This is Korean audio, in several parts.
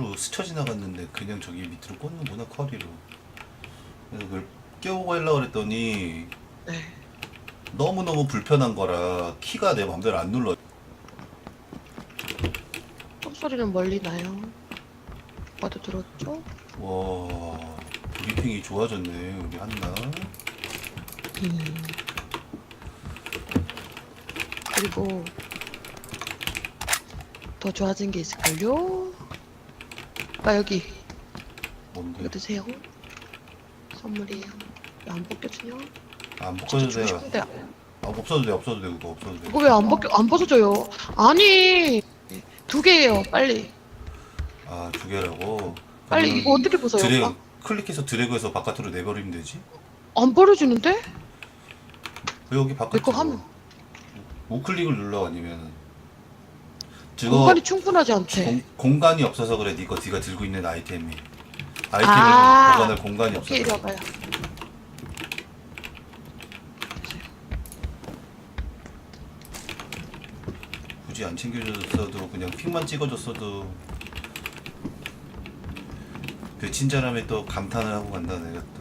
옆으로 스쳐 지나갔는데 그냥 저기 밑으로 꽂는구나 커리로 그래서 그걸 깨우고 하려고 그랬더니 네. 너무너무 불편한 거라 키가 내 맘대로 안 눌러 톱소리는 멀리 나요. 오빠도 들었죠? 와 브리핑이 좋아졌네 우리 한나 음. 그리고 더 좋아진 게 있을걸요? 아 여기 뭔데 이거 드세요. 선물이에요. 이거 안 벗겨지냐? 안 진짜 벗어도 주고 싶은데 아 없어도 돼 없어도 돼 그거 없어도 돼 이거 왜 안 벗겨 안 벗어져요? 아니 두 개예요. 빨리 아 두 개라고 빨리 이거 어떻게 벗어요? 드래그? 클릭해서 드래그해서 바깥으로 내버리면 되지 안 버려지는데? 왜 여기 바깥으로 내거 하면 우클릭을 눌러 아니면 저거 공간이 충분하지 않대. 공, 공간이 없어서 그래 니거 네가 들고 있는 아이템이 아이템을 아, 보관할 공간이 없어서 이리 와봐요. 굳이 안 챙겨줬어도 그냥 픽만 찍어줬어도 그 친절함에 또 감탄을 하고 간다 내가 또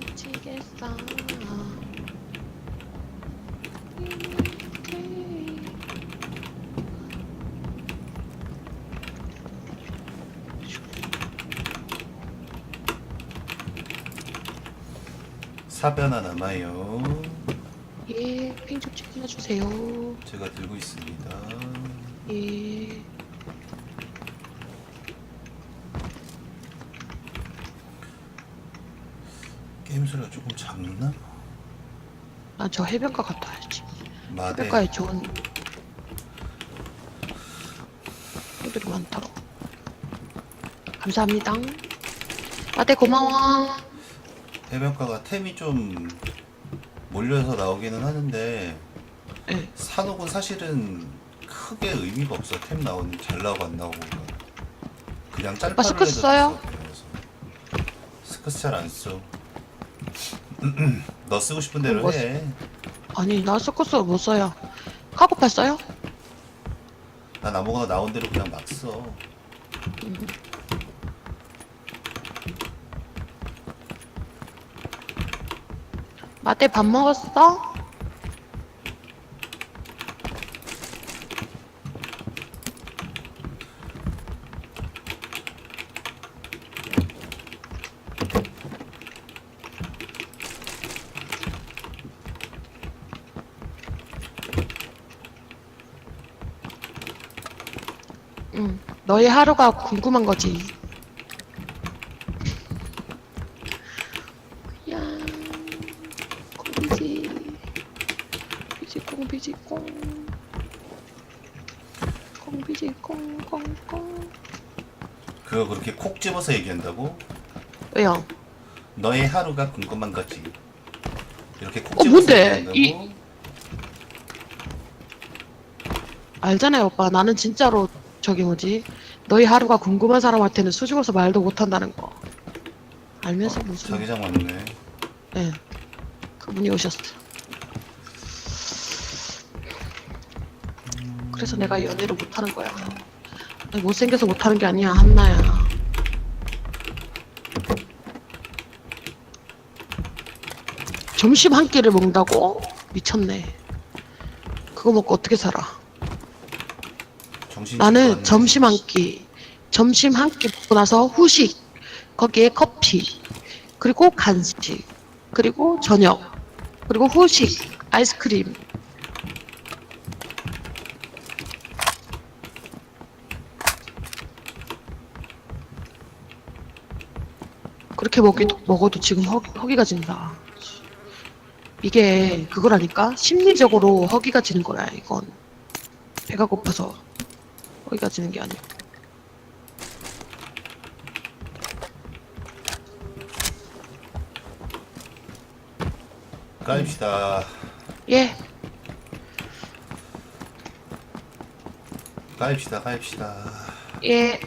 미치겠어. 사배 하나 남아요 예, 핑좀 챙겨주세요. 제가 들고 있습니다 예. 게임 소리가 조금 작나? 난저 해변가 갔다 와야지. 마대 해변가에 좋은 애들이 많더라. 감사합니다. 아대 고마워. 해변가가 템이 좀 몰려서 나오기는 하는데 예. 산옥은 사실은 크게 의미가 없어 템 나오는 잘 나오고 안 나오고 그냥 짤파를 스커스 해도 써요? 됐어, 그래서. 스커스 잘 안 써. 너 쓰고 싶은 대로 뭐 해. 아니 나 서커스 못 써요. 카고팔 써요? 난 아무거나 나온 대로 그냥 막 써. 마대 밥 먹었어? 응, 너의 하루가 궁금한 거지. 그거 그렇게 콕 집어서 얘기한다고? 왜요? 너의 하루가 궁금한 거지. 이렇게 콕 어, 집어서 뭔데? 얘기한다고? 이- 알잖아요, 오빠. 나는 진짜로 저기 뭐지? 너희 하루가 궁금한 사람한테는 수줍어서 말도 못한다는 거. 알면서 어, 무슨? 자기장 맞네. 예. 그분이 오셨어. 그래서 내가 연애를 못하는 거야. 못생겨서 못하는 게 아니야, 한나야. 점심 한 끼를 먹는다고? 미쳤네. 그거 먹고 어떻게 살아? 나는 점심 한 끼, 점심 한 끼 먹고 나서 후식, 거기에 커피, 그리고 간식, 그리고 저녁, 그리고 후식, 아이스크림. 그렇게 먹기도, 먹어도 지금 허, 허기가 진다. 이게 그거라니까? 심리적으로 허기가 지는 거야, 이건. 배가 고파서 허기가 지는 게 아니야. 까입시다. 예, 까입시다. 까입시다. 예.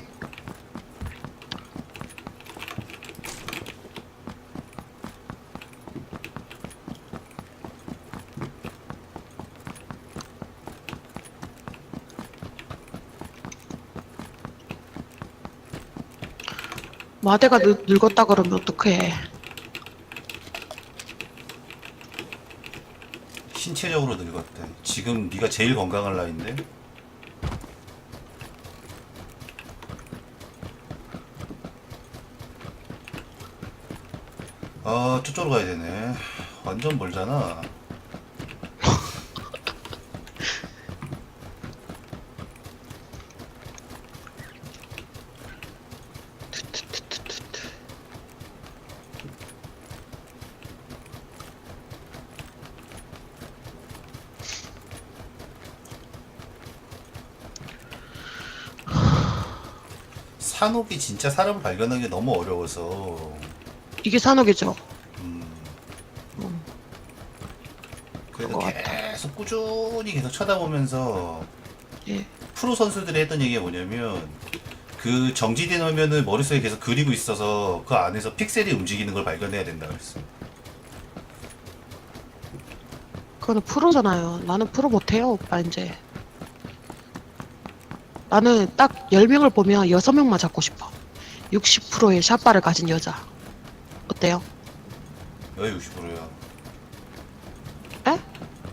마대가 늙, 늙었다 그러면 어떡해. 신체적으로 늙었대. 지금 네가 제일 건강할 나이인데. 아 저쪽으로 가야 되네. 완전 멀잖아. 산옥이 진짜 사람을 발견하기 너무 어려워서 이게 산옥이죠. 음. 음. 그래도 그거 같다. 계속 꾸준히 계속 쳐다보면서 예. 프로 선수들이 했던 얘기가 뭐냐면 그 정지된 화면을 머릿속에 계속 그리고 있어서 그 안에서 픽셀이 움직이는 걸 발견해야 된다 그랬어. 그거는 프로잖아요. 나는 프로 못해요, 오빠, 이제. 나는 딱 10명을 보면 6명만 잡고 싶어. 60%의 샷바를 가진 여자. 어때요? 왜 60%야? 에?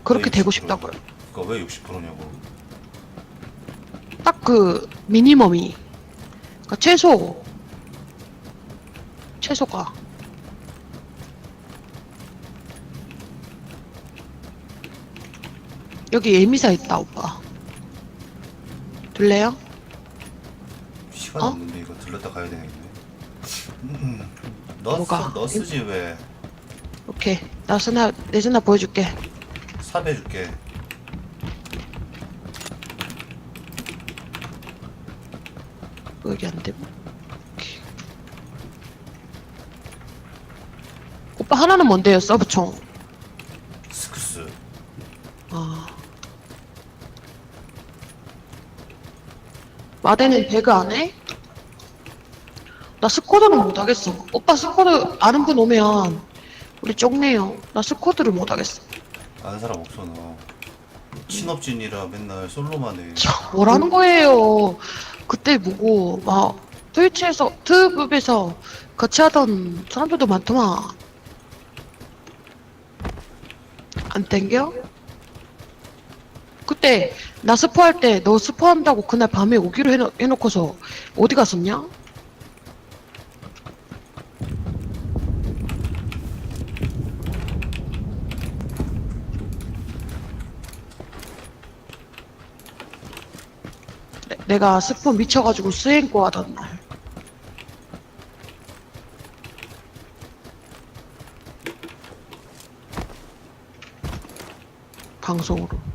그렇게 왜 되고 60%? 싶다고요. 그거 왜 60%냐고. 딱 그 미니멈이. 그러니까 최소. 최소가. 여기 예미사 있다, 오빠. 들래요? 시간 어? 없는데 이거 들렀다 가야 되겠네. 음, 너, 뭐가? 쓰, 너 쓰지 왜? 오케이. 나 전화, 내 전화 보여줄게. 삽해줄게. 여기 안 돼. 오케이. 오빠 하나는 뭔데요, 서브총? 스크스. 아. 마대는 배그 안 해? 나 스쿼드는 못하겠어. 오빠 스쿼드 아는 분 오면 우리 쪽네요. 나 스쿼드를 못하겠어. 아는 사람 없어 너. 친업진이라 맨날 솔로만 해. 참, 뭐라는 거예요. 그때 뭐고, 막, 트위치에서, 트브에서 같이 하던 사람들도 많더만. 안 땡겨? 그때, 나 스포할 때, 너 스포한다고 그날 밤에 오기로 해놓, 해놓고서, 어디 갔었냐? 내- 내가 스포 미쳐가지고 수행고 하던 날. 방송으로.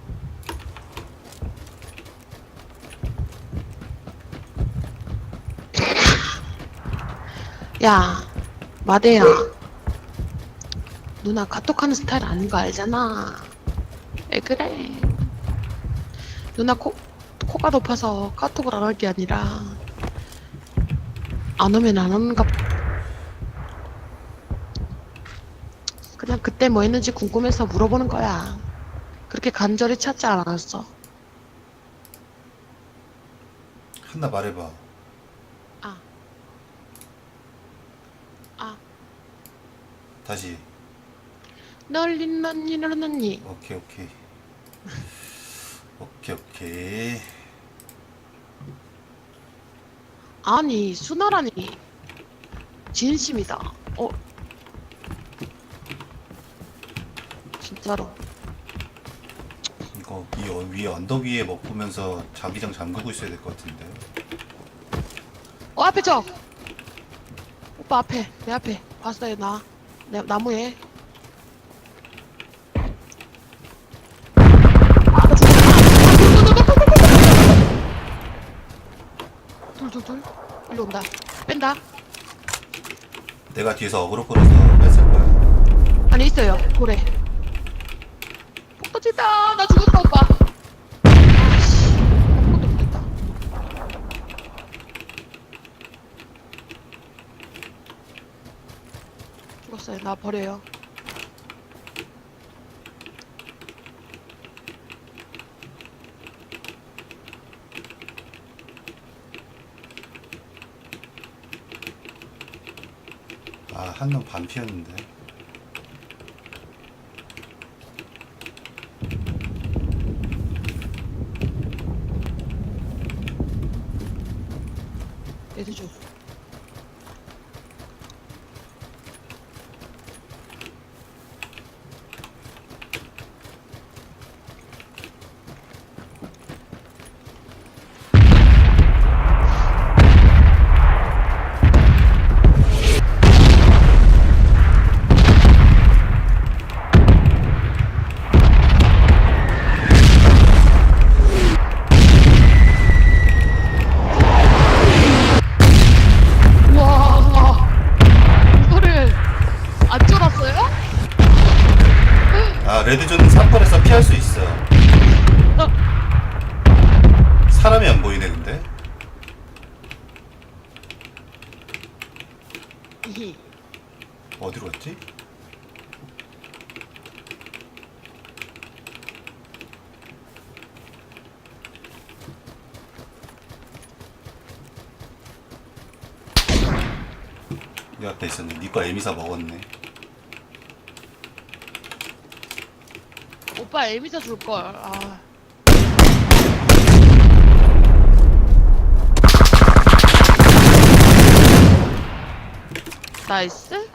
야, 마대야. 누나 카톡하는 스타일 아닌 거 알잖아. 왜 그래? 누나 코, 코가 높아서 카톡을 안 할 게 아니라 안 오면 안 오는가 그냥 그때 뭐 했는지 궁금해서 물어보는 거야 그렇게 간절히 찾지 않았어 한나 말해봐. 아. 아. 다시. 널린 넌니 널렸니 오케이 오케이. 오케이 오케이. 아니 수나라니 진심이다 어 진짜로 이거 이 어- 위에 언덕 위에 먹으면서 자기장 잠그고 있어야 될 것 같은데. 어 앞에 저 오빠 앞에 내 앞에. 봤어요 나. 내, 나무에. 둘둘둘. 일로 온다. 뺀다. 내가 뒤에서 어그로 끌어서 뺐을 거야. 안에 있어요. 돌에. 폭 터진다. 나 죽었다 오빠 아씨 아무것도 못했다 죽었어요 나 버려요 아, 한 놈 반피였는데. 이 앞에 있었네. 니꺼 에미사 먹었네. 오빠 에미사 줄걸. 아. 나이스.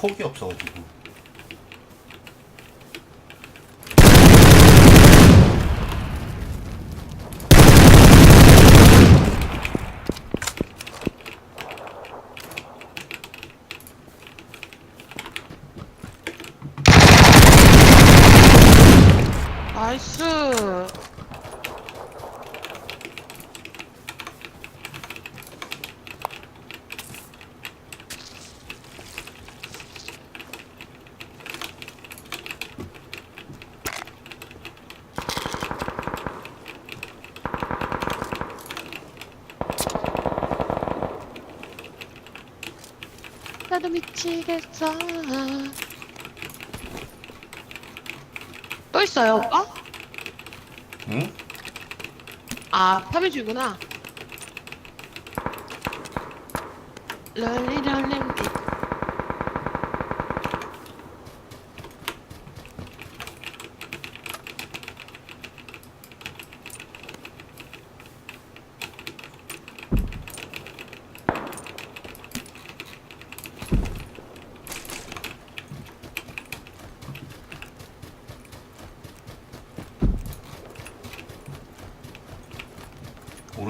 폭이 없어가지고. 나이스. 나도 미치겠어. 또 있어요, 오빠? 응? 아, 파밍 중이구나. 럴리 럴리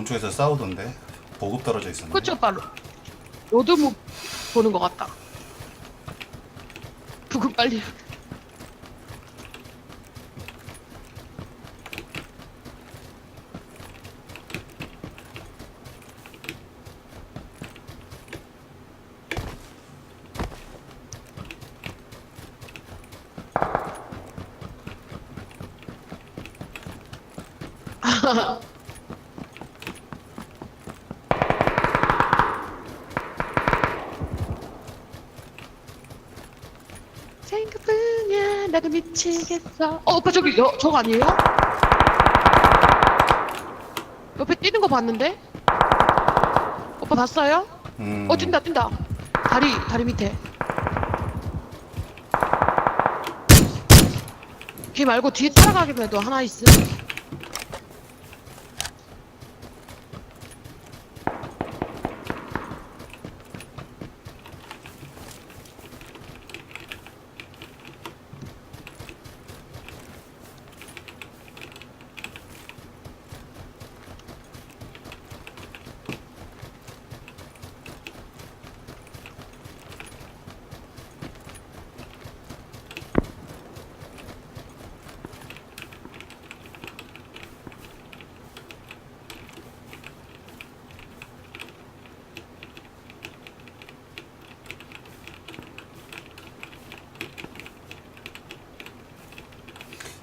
오른쪽에서 싸우던데. 보급 떨어져 있었네. 그쵸, 오빠. 로- 로드무 보는 것 같다. 부금 빨리. 생각뿐이야 나도 미치겠어 어 오빠 저기 여, 저거 아니에요? 옆에 뛰는 거 봤는데? 오빠 봤어요? 음, 어 뛴다 뛴다 다리 다리 밑에 걔 말고 뒤에 따라가기로 해도 하나 있음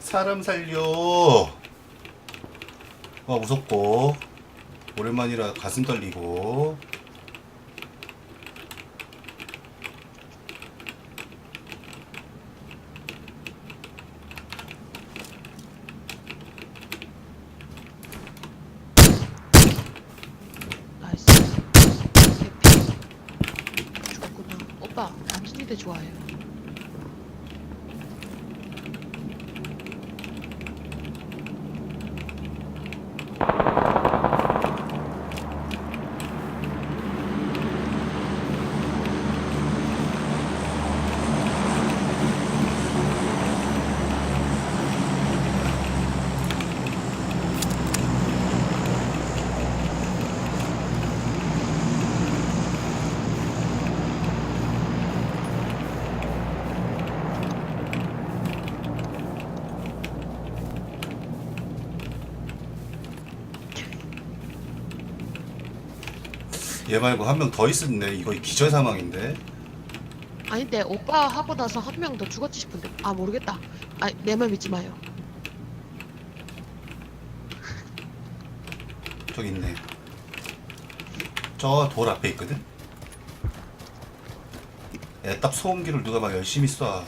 사람 살려. 와 무섭고 오랜만이라 가슴 떨리고 나이스. 개피. 죽었구나. 오빠, 남순이대 좋아해요. 얘 말고 한 명 더 있었네 이거 기절 사망인데 아닌데, 오빠 하고 나서 한 명 더 죽었지 싶은데. 아, 모르겠다. 아, 내말 믿지 마요. 저기 있네 저 돌 앞에 있거든 애답 소음기를 누가 막 열심히 쏴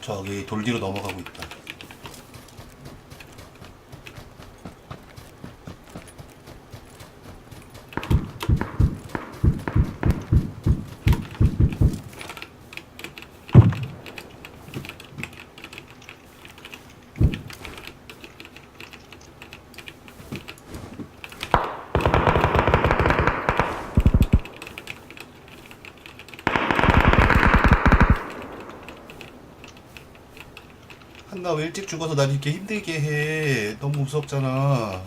저기 돌 뒤로 넘어가고 있다 한나 왜 일찍 죽어서 날 이렇게 힘들게 해? 너무 무섭잖아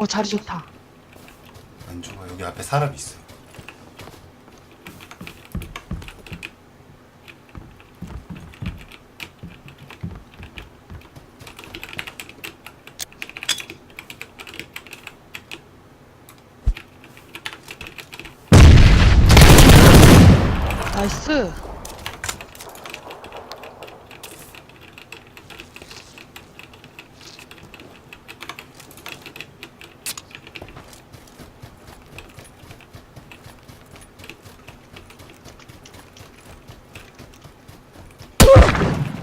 어, 자리 좋다. 안 좋아 여기 앞에 사람 있어 나이스.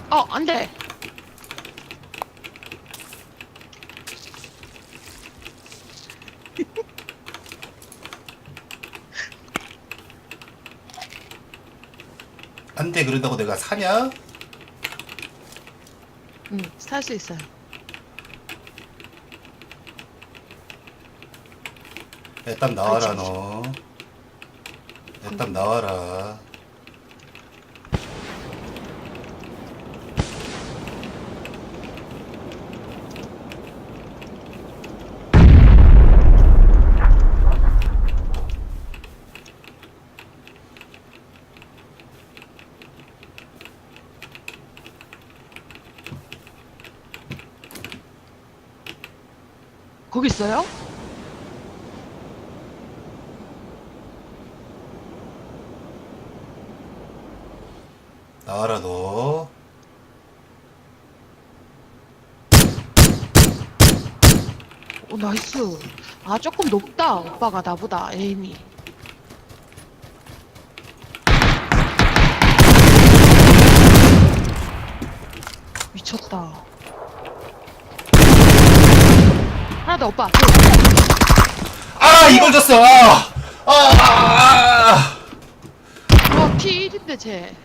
어, 안 돼. 안돼 그런다고 내가 사냐? 응, 살 수 있어요. 애답 나와라 그렇지. 너 애답 나와라 있어요? 나와라 너 오, 나이스. 아, 조금 높다, 오빠가 나보다, 에임이. 미쳤다. 하나 더, 오빠. 아 이걸 줬어 아! 아! 아! 아! 와, P1인데, 쟤.